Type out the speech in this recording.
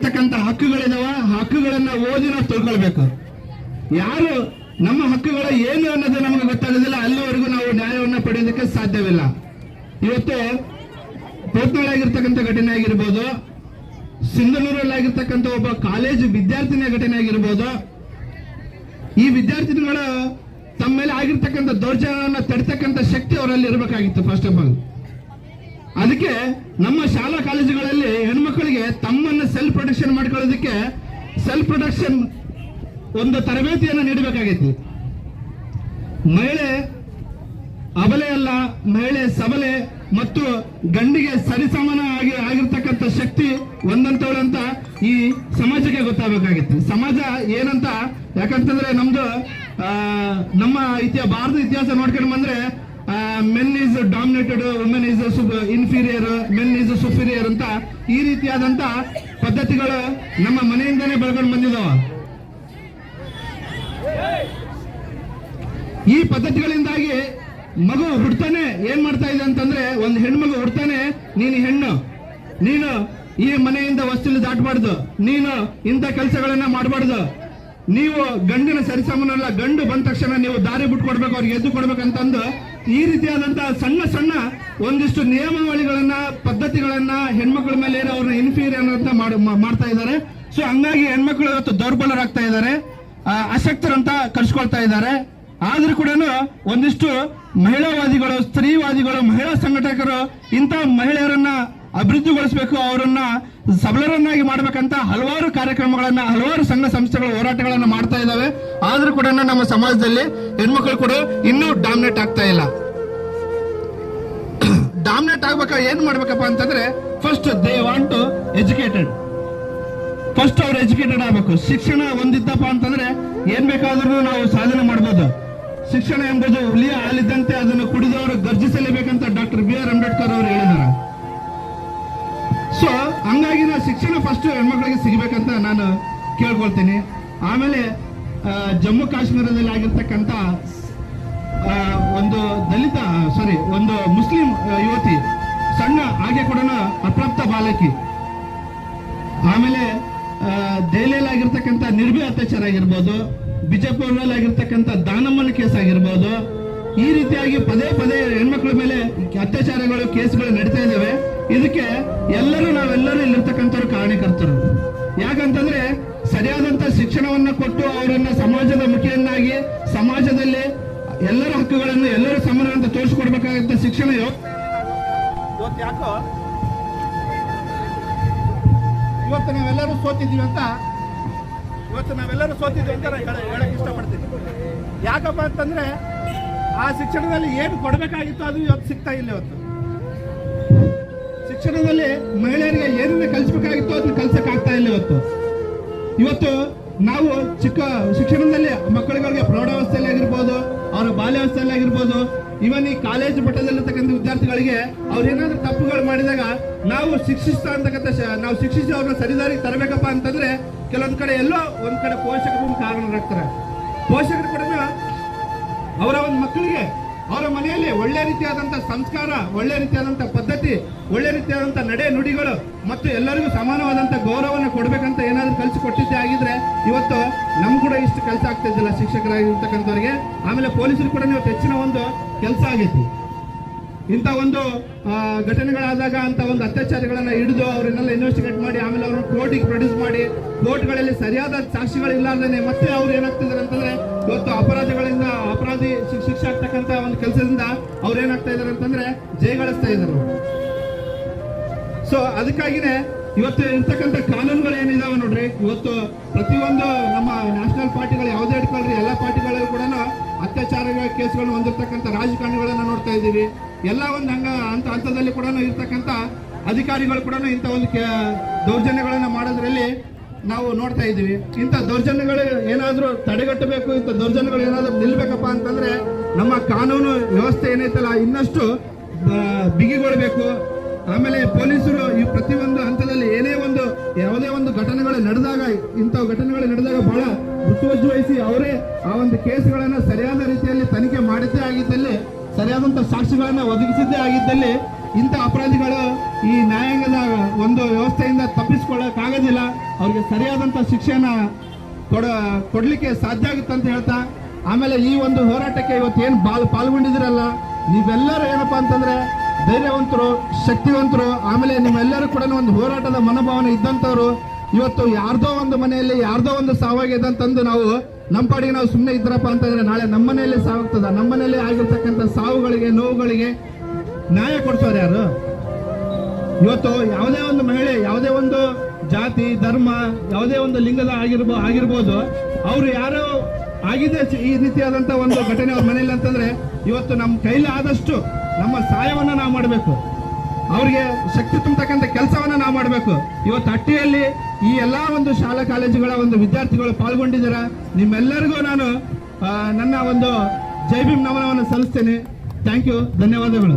ಇರ್ತಕ್ಕಂಥ ಹಕ್ಕುಗಳಿದಾವ, ಹಕ್ಕುಗಳನ್ನ ಓದಿ ನಾವು ತಿಳ್ಕೊಳ್ಬೇಕು. ಯಾರು ನಮ್ಮ ಹಕ್ಕುಗಳ ಏನು ಅನ್ನೋದು ನಮಗೆ ಗೊತ್ತಾಗೋದಿಲ್ಲ, ಅಲ್ಲಿವರೆಗೂ ನಾವು ನ್ಯಾಯವನ್ನ ಪಡೆಯೋದಕ್ಕೆ ಸಾಧ್ಯವಿಲ್ಲ. ಇವತ್ತು ಆಗಿರ್ತಕ್ಕಂಥ ಘಟನೆ ಆಗಿರ್ಬೋದು ಸಿಂಧನೂರಲ್ಲಿ ಆಗಿರ್ತಕ್ಕಂಥ ಒಬ್ಬ ಕಾಲೇಜು ವಿದ್ಯಾರ್ಥಿನಿಯ ಘಟನೆ ಆಗಿರ್ಬೋದು, ಈ ವಿದ್ಯಾರ್ಥಿನಿಗಳು ತಮ್ಮ ಮೇಲೆ ಆಗಿರ್ತಕ್ಕಂಥ ದೌರ್ಜನ್ಯವನ್ನ ತಡಿತಕ್ಕಂಥ ಶಕ್ತಿ ಅವರಲ್ಲಿ ಇರಬೇಕಾಗಿತ್ತು ಫಸ್ಟ್ ಆಫ್ ಆಲ್ ಅದಕ್ಕೆ ನಮ್ಮ ಶಾಲಾ ಕಾಲೇಜುಗಳಲ್ಲಿ ಹೆಣ್ಮಕ್ಳಿಗೆ ತಮ್ಮನ್ನ ಸೆಲ್ಫ್ ಪ್ರೊಟೆಕ್ಷನ್ ಮಾಡ್ಕೊಳ್ಳೋದಕ್ಕೆ ಸೆಲ್ಫ್ ಪ್ರೊಟೆಕ್ಷನ್ ಒಂದು ತರಬೇತಿಯನ್ನು ನೀಡಬೇಕಾಗೈತಿ. ಮಹಿಳೆ ಅಬಲೆ ಅಲ್ಲ, ಮಹಿಳೆ ಸಬಲೆ ಮತ್ತು ಗಂಡಿಗೆ ಸರಿಸಮಾನ ಆಗಿ ಆಗಿರ್ತಕ್ಕಂಥ ಶಕ್ತಿ ಒಂದಂತವಳಂತ ಈ ಸಮಾಜಕ್ಕೆ ಗೊತ್ತಾಗಬೇಕಾಗಿತ್ತು ಸಮಾಜ ಏನಂತ, ಯಾಕಂತಂದ್ರೆ ನಮ್ದು ನಮ್ಮ ಇತಿಹಾಸ ಭಾರತ ಇತಿಹಾಸ ನೋಡ್ಕೊಂಡು ಬಂದ್ರೆ men is dominated women is inferior men is superior ಅಂತ ಈ ರೀತಿಯಾದಂತ ಪದ್ಧತಿಗಳು ನಮ್ಮ ಮನೆಯಿಂದಾನೆ ಬೆಳ್ಕೊಂಡು ಬಂದಿದಾವ. ಈ ಪದ್ಧತಿಗಳಿಂದಾಗಿ ಮಗು ಹುಡ್ತಾನೆ ಏನ್ ಮಾಡ್ತಾ ಇದೆ ಅಂತಂದ್ರೆ ಒಂದು ಹೆಣ್ಮಗು ಹುಡ್ತಾನೆ, ನೀನು ಹೆಣ್ಣು, ನೀನು ಈ ಮನೆಯಿಂದ ವಸ್ತುಲಿ ದಾಟಬಾರ್ದು, ನೀನು ಇಂಥ ಕೆಲಸಗಳನ್ನ ಮಾಡಬಾರ್ದು, ನೀವು ಗಂಡಿನ ಸರಿಸಮನಲ್ಲ, ಗಂಡು ಬಂದ ತಕ್ಷಣ ನೀವು ದಾರಿ ಬಿಟ್ಕೊಡ್ಬೇಕು, ಅವ್ರಿಗೆ ಎದ್ದು ಕೊಡ್ಬೇಕಂತಂದು ಈ ರೀತಿಯಾದಂತಹ ಸಣ್ಣ ಸಣ್ಣ ಒಂದಿಷ್ಟು ನಿಯಮಾವಳಿಗಳನ್ನ, ಪದ್ಧತಿಗಳನ್ನ ಹೆಣ್ಮಕ್ಳ ಮೇಲೆ ಅವ್ರನ್ನ ಇನ್ಫೀರಿಯರ್ ಅಂತ ಮಾಡ್ತಾ ಇದ್ದಾರೆ. ಸೊ ಹಂಗಾಗಿ ಹೆಣ್ಮಕ್ಳು ಇವತ್ತು ದೌರ್ಬಲರಾಗ್ತಾ ಇದ್ದಾರೆ. ಅಶಕ್ತರಂತ ಕರ್ಸ್ಕೊಳ್ತಾ ಇದ್ದಾರೆ. ಆದ್ರೂ ಕೂಡ ಒಂದಿಷ್ಟು ಮಹಿಳಾವಾದಿಗಳು, ಸ್ತ್ರೀವಾದಿಗಳು, ಮಹಿಳಾ ಸಂಘಟಕರು ಇಂತಹ ಮಹಿಳೆಯರನ್ನ ಅಭಿವೃದ್ಧಿಗೊಳಿಸಬೇಕು, ಅವರನ್ನ ಸಬಲರನ್ನಾಗಿ ಮಾಡಬೇಕಂತ ಹಲವಾರು ಕಾರ್ಯಕ್ರಮಗಳನ್ನ, ಹಲವಾರು ಸಂಘ ಸಂಸ್ಥೆಗಳ ಹೋರಾಟಗಳನ್ನ ಮಾಡ್ತಾ ಇದ್ದಾವೆ. ಆದ್ರೂ ಕೂಡ ನಮ್ಮ ಸಮಾಜದಲ್ಲಿ ಹೆಣ್ಮಕ್ಳು ಕೂಡ ಇನ್ನೂ ಡಾಮಿನೇಟ್ ಆಗ್ತಾ ಇಲ್ಲ. ಡಾಮಿನೇಟ್ ಆಗ್ಬೇಕ, ಏನ್ ಮಾಡ್ಬೇಕಪ್ಪ ಅಂತಂದ್ರೆ first they want to educated first ಅವ್ರು ಎಜುಕೇಟೆಡ್ ಆಗ್ಬೇಕು. ಶಿಕ್ಷಣ ಒಂದಿದ್ದಪ್ಪ ಅಂತಂದ್ರೆ, ಏನ್ ಬೇಕಾದ್ರೂ ನಾವು ಸಾಧನೆ ಮಾಡ್ಬೋದು. ಶಿಕ್ಷಣ ಎಂಬುದು ಹುಲಿಯ ಹಾಲಿದ್ದಂತೆ ಅದನ್ನು ಕುಡಿದವರು ಗರ್ಜಿಸಲೇಬೇಕಂತ ಡಾಕ್ಟರ್ ಬಿ ಆರ್ ಅಂಬೇಡ್ಕರ್ ಅವರು ಹೇಳಿದ್ದಾರೆ. ಸೊ ಹಂಗಾಗಿ ನಾ ಶಿಕ್ಷಣ ಫಸ್ಟ್ ಹೆಣ್ಮಕ್ಳಿಗೆ ಸಿಗ್ಬೇಕಂತ ನಾನು ಕೇಳ್ಕೊಳ್ತೀನಿ. ಆಮೇಲೆ ಜಮ್ಮು ಕಾಶ್ಮೀರದಲ್ಲಿ ಆಗಿರ್ತಕ್ಕಂಥ ಒಂದು ದಲಿತ ಸಾರಿ ಒಂದು ಮುಸ್ಲಿಂ ಯುವತಿ, ಸಣ್ಣ, ಹಾಗೆ ಕೂಡ ಅಪ್ರಾಪ್ತ ಬಾಲಕಿ. ಆಮೇಲೆ ದೆಹಲಿಯಲ್ಲಿ ಆಗಿರ್ತಕ್ಕಂಥ ನಿರ್ಭಯ ಅತ್ಯಾಚಾರ ಆಗಿರ್ಬೋದು ಬಿಜಾಪುರ್ನಲ್ಲಿ ಆಗಿರ್ತಕ್ಕಂಥ ದಾನಮ್ಮನ ಕೇಸ್ ಆಗಿರ್ಬೋದು, ಈ ರೀತಿಯಾಗಿ ಪದೇ ಪದೇ ಹೆಣ್ಮಕ್ಳ ಮೇಲೆ ಅತ್ಯಾಚಾರಗಳು, ಕೇಸ್ಗಳು ನಡೀತಾ ಇದಾವೆ ಇದಕ್ಕೆ ಎಲ್ಲರೂ ನಾವೆಲ್ಲರೂ ಇಲ್ಲಿರ್ತಕ್ಕಂಥವ್ರು ಕಾರಣಕರ್ತರು. ಯಾಕಂತಂದ್ರೆ ಸರಿಯಾದಂತ ಶಿಕ್ಷಣವನ್ನ ಕೊಟ್ಟು ಅವರನ್ನ ಸಮಾಜದ ಮುಖಿಯನ್ನಾಗಿ, ಸಮಾಜದಲ್ಲಿ ಎಲ್ಲರ ಹಕ್ಕುಗಳನ್ನು ಎಲ್ಲರೂ ಸಮಾನ ಅಂತ ತೋರಿಸ್ಕೊಡ್ಬೇಕಾಗಂತ ಶಿಕ್ಷಣ ಯಾಕೋ? ಇವತ್ತು ನಾವೆಲ್ಲರೂ ಸೋತಿದ್ದೀವಿ ಅಂತ ಇವತ್ತು ನಾವೆಲ್ಲರೂ ಸೋತಿದ್ದೀವಿ ಅಂತ ಹೇಳಕ್ ಇಷ್ಟಪಡ್ತೀನಿ. ಯಾಕಪ್ಪ ಅಂತಂದ್ರೆ ಆ ಶಿಕ್ಷಣದಲ್ಲಿ ಏನು ಕೊಡಬೇಕಾಗಿತ್ತು ಅದು ಇವತ್ತು ಸಿಗ್ತಾ ಇಲ್ಲ ಇವತ್ತು. ಶಿಕ್ಷಣದಲ್ಲಿ ಮಹಿಳೆಯರಿಗೆ ಏನನ್ನ ಕಲಿಸ್ಬೇಕಾಗಿತ್ತು ಅದನ್ನ ಕಲ್ಸಕ್ ಆಗ್ತಾ ಇಲ್ಲ ಇವತ್ತು. ಇವತ್ತು ನಾವು ಚಿಕ್ಕ ಶಿಕ್ಷಣದಲ್ಲಿ ಮಕ್ಕಳುಗಳಿಗೆ ಪ್ರೌಢಾವಸ್ಥೆಯಲ್ಲಿ ಆಗಿರ್ಬೋದು ಅವರ ಬಾಲ್ಯಾವಸ್ಥೆಯಲ್ಲಿ ಆಗಿರ್ಬೋದು ಇವನ್ ಈ ಕಾಲೇಜ್ ಮಟ್ಟದಲ್ಲಿರ್ತಕ್ಕಂಥ ವಿದ್ಯಾರ್ಥಿಗಳಿಗೆ ಅವ್ರು ಏನಾದ್ರೂ ತಪ್ಪುಗಳು ಮಾಡಿದಾಗ ನಾವು ಶಿಕ್ಷಿಸ್ತಾ ಅಂತಕ್ಕಂಥ ನಾವು ಶಿಕ್ಷಿಸಿ ಅವ್ರನ್ನ ಸರಿದಾರಿಗೆ ತರಬೇಕಪ್ಪ ಅಂತಂದ್ರೆ ಕೆಲವೊಂದ್ ಕಡೆ ಎಲ್ಲೋ ಒಂದ್ ಕಡೆ ಪೋಷಕರು ಕಾರಣರಾಗ್ತಾರೆ. ಪೋಷಕರು ಕೂಡ ಅವರ ಒಂದು ಮಕ್ಕಳಿಗೆ ಅವರ ಮನೆಯಲ್ಲಿ ಒಳ್ಳೆ ರೀತಿಯಾದಂಥ ಸಂಸ್ಕಾರ, ಒಳ್ಳೆ ರೀತಿಯಾದಂಥ ಪದ್ಧತಿ, ಒಳ್ಳೆ ರೀತಿಯಾದಂಥ ನಡೆ ನುಡಿಗಳು ಮತ್ತು ಎಲ್ಲರಿಗೂ ಸಮಾನವಾದಂಥ ಗೌರವವನ್ನು ಕೊಡಬೇಕಂತ ಏನಾದರೂ ಕಲಿಸಿ ಕೊಟ್ಟಿದ್ದೆ ಆಗಿದ್ರೆ ಇವತ್ತು ನಮ್ ಕೂಡ ಇಷ್ಟು ಕೆಲಸ ಆಗ್ತಿದ್ದಿಲ್ಲ ಶಿಕ್ಷಕರಾಗಿರ್ತಕ್ಕಂಥವ್ರಿಗೆ. ಆಮೇಲೆ ಪೊಲೀಸರು ಕೂಡ ಇವತ್ತು ಹೆಚ್ಚಿನ ಒಂದು ಕೆಲಸ ಆಗೈತಿ. ಇಂಥ ಒಂದು ಘಟನೆಗಳಾದಾಗ ಅಂತ ಒಂದು ಅತ್ಯಾಚಾರಗಳನ್ನ ಹಿಡಿದು ಅವರನ್ನೆಲ್ಲ ಇನ್ವೆಸ್ಟಿಗೇಟ್ ಮಾಡಿ, ಆಮೇಲೆ ಅವರು ಕೋರ್ಟಿಗೆ ಪ್ರೊಡ್ಯೂಸ್ ಮಾಡಿ ಕೋರ್ಟ್ಗಳಲ್ಲಿ ಸರಿಯಾದ ಸಾಕ್ಷಿಗಳಿಲ್ಲಾರ್ದೇನೆ ಮತ್ತೆ ಅವ್ರು ಏನಾಗ್ತಿದ್ದಾರೆ ಅಂತಂದ್ರೆ ಇವತ್ತು ಅಪರಾಧಗಳಿಂದ ಅಪರಾಧಿ ಶಿಕ್ಷೆ ಆಗ್ತಕ್ಕಂತ ಒಂದು ಕೆಲಸದಿಂದ ಅವ್ರು ಏನಾಗ್ತಾ ಇದಾರೆ ಅಂತಂದ್ರೆ ಜಯಗಳಿಸ್ತಾ ಇದ್ದರು ಸೊ ಅದಕ್ಕಾಗಿನೇ ಇವತ್ತು ಇರ್ತಕ್ಕಂಥ ಕಾನೂನುಗಳು ಏನಿದಾವೆ ನೋಡ್ರಿ, ಇವತ್ತು ಪ್ರತಿಯೊಂದು ನಮ್ಮ ನ್ಯಾಷನಲ್ ಪಾರ್ಟಿಗಳು ಯಾವುದೇ ಇಟ್ಕೊಳ್ರಿ ಎಲ್ಲ ಪಾರ್ಟಿಗಳಲ್ಲೂ ಕೂಡ ಅತ್ಯಾಚಾರ ಕೇಸ್ಗಳನ್ನ ಹೊಂದಿರತಕ್ಕಂಥ ರಾಜಕಾರಣಿಗಳನ್ನ ನೋಡ್ತಾ ಇದ್ದೀವಿ. ಎಲ್ಲ ಒಂದು ಹಂಗ ಅಂತ ಹಂತದಲ್ಲಿ ಕೂಡ ಇರ್ತಕ್ಕಂಥ ಅಧಿಕಾರಿಗಳು ಕೂಡ ಇಂಥ ಒಂದು ದೌರ್ಜನ್ಯಗಳನ್ನ ಮಾಡೋದ್ರಲ್ಲಿ ನಾವು ನೋಡ್ತಾ ಇದ್ದೀವಿ. ಇಂಥ ದೌರ್ಜನ್ಯಗಳು ಏನಾದರೂ ತಡೆಗಟ್ಟಬೇಕು, ಇಂಥ ದೌರ್ಜನ್ಯಗಳು ಏನಾದ್ರೂ ನಿಲ್ಬೇಕಪ್ಪ ಅಂತಂದ್ರೆ ನಮ್ಮ ಕಾನೂನು ವ್ಯವಸ್ಥೆ ಏನೈತಲ್ಲ, ಇನ್ನಷ್ಟು ಬಿಗಿಗೊಳ್ಬೇಕು ಆಮೇಲೆ ಪೊಲೀಸರು ಈ ಪ್ರತಿಯೊಂದು ಹಂತದಲ್ಲಿ ಏನೇ ಒಂದು, ಯಾವುದೇ ಒಂದು ಘಟನೆಗಳು ನಡೆದಾಗ ಇಂಥ ಘಟನೆಗಳು ನಡೆದಾಗ ಬಹಳ ಮುತುವಜ್ಜು ಅವರೇ ಆ ಒಂದು ಕೇಸ್ಗಳನ್ನ ಸರಿಯಾದ ರೀತಿಯಲ್ಲಿ ತನಿಖೆ ಮಾಡಿದ್ದೇ ಆಗಿದ್ದಲ್ಲಿ ಸರಿಯಾದಂಥ ಸಾಕ್ಷಿಗಳನ್ನು ಒದಗಿಸಿದ್ದೇ ಆಗಿದ್ದಲ್ಲಿ, ಇಂಥ ಅಪರಾಧಿಗಳು ಈ ನ್ಯಾಯಾಂಗದ ಒಂದು ವ್ಯವಸ್ಥೆಯಿಂದ ತಪ್ಪಿಸ್ಕೊಳ್ಳೋಕ್ಕಾಗೋದಿಲ್ಲ. ಅವ್ರಿಗೆ ಸರಿಯಾದಂಥ ಶಿಕ್ಷೆನ ಕೊಡ, ಕೊಡಲಿಕ್ಕೆ ಸಾಧ್ಯ ಆಗುತ್ತೆ ಹೇಳ್ತಾ ಆಮೇಲೆ ಈ ಒಂದು ಹೋರಾಟಕ್ಕೆ ಇವತ್ತು ಏನು ಬಾಲ್ ಪಾಲ್ಗೊಂಡಿದ್ದೀರಲ್ಲ, ನೀವೆಲ್ಲರೂ ಏನಪ್ಪಾ ಅಂತಂದ್ರೆ ಧೈರ್ಯವಂತರು, ಶಕ್ತಿವಂತರು, ಆಮೇಲೆ ನಿಮ್ಮೆಲ್ಲರೂ ಕೂಡ ಒಂದು ಹೋರಾಟದ ಮನೋಭಾವನೆ ಇದ್ದಂಥವ್ರು, ಇವತ್ತು ಯಾರ್ದೋ ಒಂದು ಮನೆಯಲ್ಲಿ ಯಾರ್ದೋ ಒಂದು ಸಾವಾಗಿದೆ ಅಂತಂದು ನಾವು ನಮ್ಮ ಪಾಡಿಗೆ ನಾವು ಸುಮ್ಮನೆ ಇದ್ರಪ್ಪ ಅಂತಂದ್ರೆ ನಾಳೆ ನಮ್ಮ ಮನೆಯಲ್ಲಿ ಸಾವಾಗ್ತದ, ನಮ್ಮ ಮನೆಯಲ್ಲಿ ಆಗಿರ್ತಕ್ಕಂಥ ಸಾವುಗಳಿಗೆ, ನೋವುಗಳಿಗೆ ನ್ಯಾಯ ಕೊಡ್ತಾರೆ ಯಾರು? ಇವತ್ತು ಯಾವುದೇ ಒಂದು ಮಹಿಳೆ, ಯಾವುದೇ ಒಂದು ಜಾತಿ, ಧರ್ಮ, ಯಾವುದೇ ಒಂದು ಲಿಂಗದ ಆಗಿರ್ಬೋ ಆಗಿರ್ಬೋದು, ಅವರು ಯಾರೋ ಆಗಿದೆ ಈ ರೀತಿಯಾದಂತ ಒಂದು ಘಟನೆ ಅವ್ರ ಮನೆಯಲ್ಲಿ ಅಂತಂದ್ರೆ, ಇವತ್ತು ನಮ್ಮ ಕೈಲಿ ಆದಷ್ಟು ನಮ್ಮ ಸಹಾಯವನ್ನ ನಾವು ಮಾಡಬೇಕು. ಅವರಿಗೆ ಶಕ್ತಿ ತುಂಬತಕ್ಕಂಥ ಕೆಲಸವನ್ನ ನಾವು ಮಾಡಬೇಕು. ಇವತ್ತು ಹಟ್ಟಿಯಲ್ಲಿ ಈ ಎಲ್ಲಾ ಒಂದು ಶಾಲಾ ಕಾಲೇಜುಗಳ ಒಂದು ವಿದ್ಯಾರ್ಥಿಗಳು ಪಾಲ್ಗೊಂಡಿದ್ದೀರ. ನಿಮ್ಮೆಲ್ಲರಿಗೂ ನಾನು ನನ್ನ ಒಂದು ಜೈ ಭೀಮ್ ನಮನವನ್ನು ಸಲ್ಲಿಸ್ತೇನೆ. ಥ್ಯಾಂಕ್ ಯು ಧನ್ಯವಾದಗಳು.